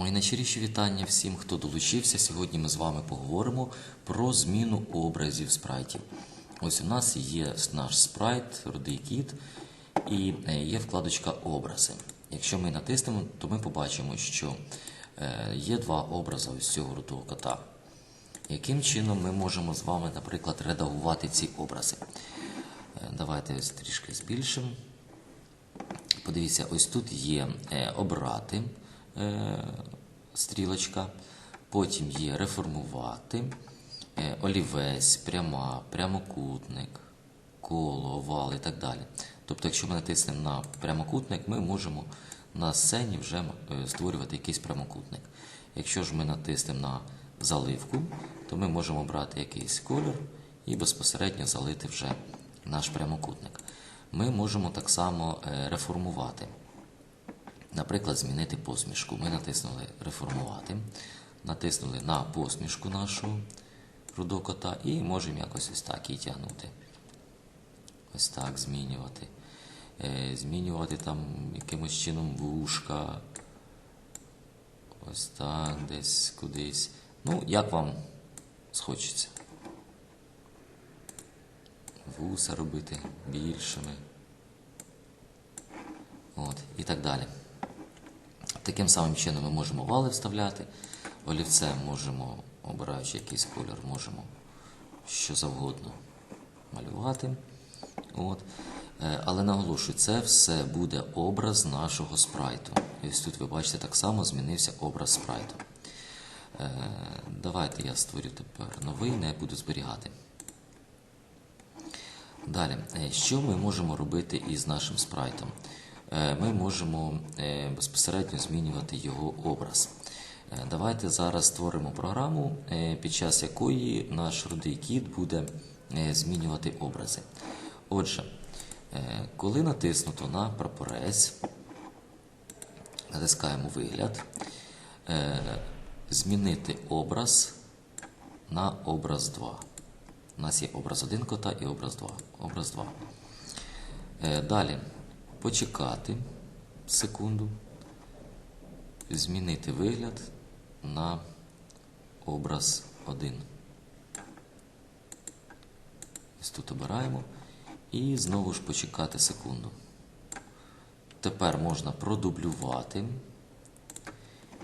Мої найщиріші вітання всім, хто долучився. Сьогодні ми з вами поговоримо про зміну образів спрайтів. Ось у нас є наш спрайт, рудий кіт, і е, є вкладочка Образи. Якщо ми натиснемо, то ми побачимо, що е, є два образи ось цього рудого кота. Яким чином ми можемо з вами, наприклад, редагувати ці образи? Е, Давайте ось трішки збільшимо. Подивіться, ось тут є обрати стрілочка, потім є реформувати, е, олівець, пряма, прямокутник, коло, овал і так далі. Тобто, якщо ми натиснемо на прямокутник, ми можемо на сцені вже е, створювати якийсь прямокутник. Якщо ж ми натиснемо на заливку, то ми можемо брати якийсь кольор і безпосередньо залити вже наш прямокутник. Ми можемо так само е, реформувати. Наприклад, змінити посмішку. Ми натиснули реформувати, натиснули на посмішку нашого рудокота і можемо якось ось так її тягнути. Ось так змінювати. Е, Змінювати там якимось чином вушка. Ось так, десь кудись. Ну, як вам схочеться. Вуса робити більшими. От, і так далі. Таким самим чином ми можемо вали вставляти. Олівцем можемо, обираючи якийсь кольор, можемо що завгодно малювати. От. Е, Але наголошую, це все буде образ нашого спрайту. І ось тут ви бачите, так само змінився образ спрайту. Е, Давайте я створю тепер новий, не буду зберігати. Далі, е, що ми можемо робити із нашим спрайтом? Е, Ми можемо е, безпосередньо змінювати його образ. Е, Давайте зараз створимо програму, під час якої наш рудий кіт буде змінювати образи. Отже, коли натиснуто на прапорець, натискаємо вигляд, змінити образ на образ 2. У нас є образ 1 кота і образ 2. Образ 2. Е, Далі почекати секунду, змінити вигляд на образ 1. Ось тут обираємо. І знову ж почекати секунду. Тепер можна продублювати.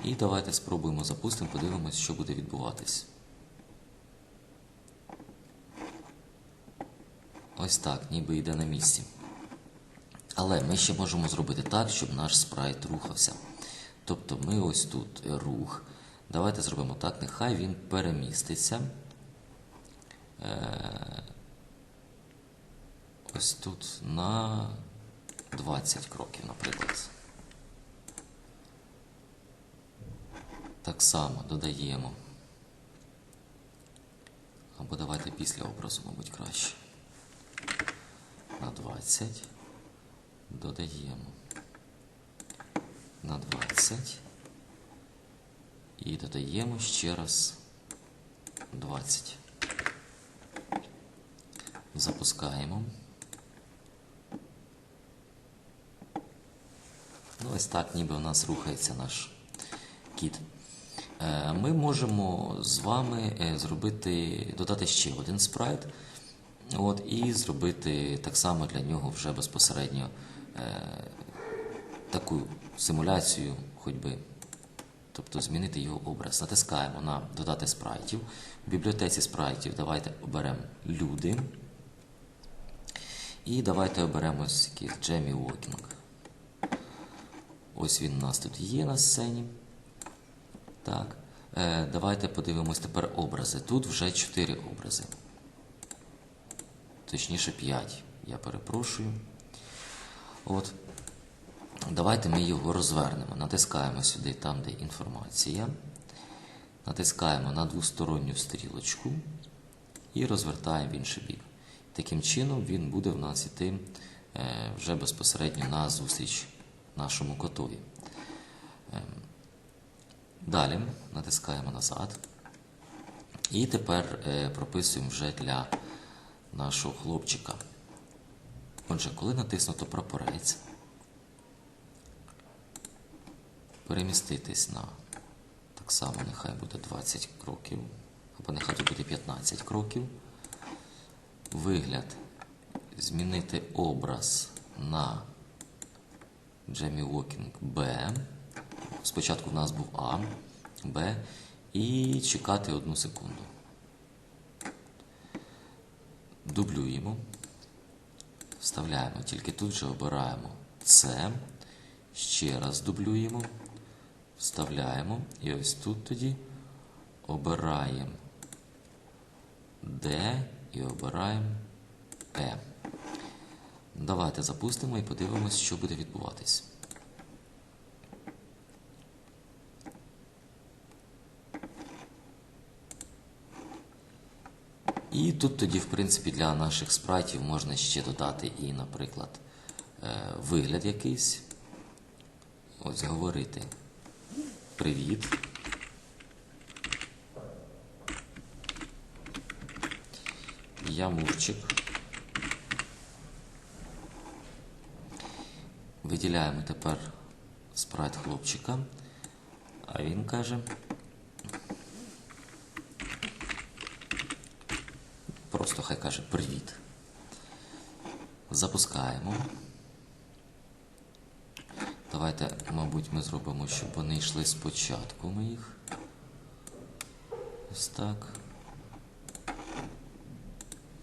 І давайте спробуємо запустимо, подивимось, що буде відбуватись. Ось так, ніби йде на місці. Але ми ще можемо зробити так, щоб наш спрайт рухався. Тобто ми ось тут рух. Давайте зробимо так, нехай він переміститься. Е, Ось тут на 20 кроків, наприклад. Так само додаємо. Або давайте після образу, мабуть, краще. На 20. Додаємо. На 20. І додаємо ще раз 20. Запускаємо. Ну, ось так, ніби у нас рухається наш кіт. Е, Ми можемо з вами е, зробити, додати ще один спрайт. От, і зробити так само для нього вже безпосередньо таку симуляцію ходьби. Тобто змінити його образ. Натискаємо на додати спрайтів. В бібліотеці спрайтів давайте оберемо люди. І давайте оберемо Джемі Уокінг. Ось він у нас тут є на сцені. Так. Е, давайте подивимось тепер образи. Тут вже 4 образи. Точніше 5. Я перепрошую. От. Давайте ми його розвернемо. Натискаємо сюди, там, де інформація. Натискаємо на двосторонню стрілочку і розвертаємо в інший бік. Таким чином він буде в нас іти е, вже безпосередньо на зустріч нашому котові. Ем, Далі натискаємо назад. І тепер е, прописуємо вже для нашого хлопчика. Отже, коли натиснуто прапорець, переміститись на Так само нехай буде 20 кроків, або нехай тут буде 15 кроків. Вигляд. Змінити образ на Джемі Walking B. Спочатку в нас був А, Б. І чекати одну секунду. Дублюємо. Вставляємо, тільки тут же обираємо С. Ще раз дублюємо. Вставляємо. І ось тут тоді обираємо Д і обираємо P. Давайте запустимо і подивимось, що буде відбуватись. І тут тоді, в принципі, для наших спрайтів можна ще додати і, наприклад, е, вигляд якийсь. Ось говорити. Привіт. Я Мурчик. Виділяємо тепер спрайт хлопчика, а він каже. Просто хай каже привіт. Запускаємо. Давайте, мабуть, ми зробимо, щоб вони йшли спочатку моїх. Ось так.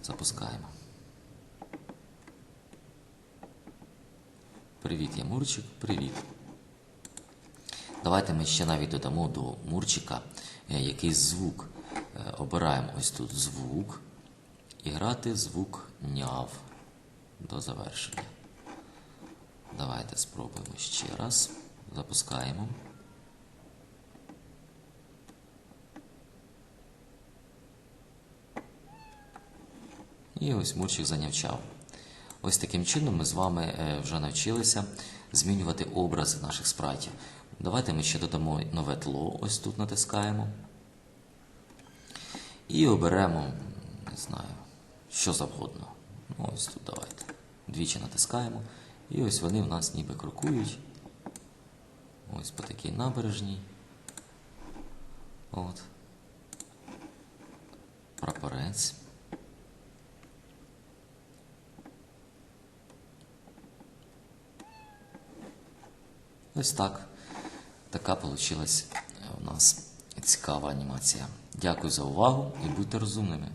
Запускаємо. Привіт, я Мурчик. Привіт. Давайте ми ще навіть додамо до Мурчика е, якийсь звук. Е, Обираємо ось тут звук і грати звук няв до завершення. Давайте спробуємо ще раз. Запускаємо. І ось Мурчик занявчав. Ось таким чином ми з вами е, вже навчилися змінювати образи наших спрайтів. Давайте ми ще додамо нове тло, ось тут натискаємо. І оберемо, не знаю, що завгодно. Ну, ось тут давайте. Двічі натискаємо. І ось вони в нас ніби крокують. Ось по такій набережній. От. Прапорець. Ось так. Така вийшла у нас цікава анімація. Дякую за увагу і будьте розумними.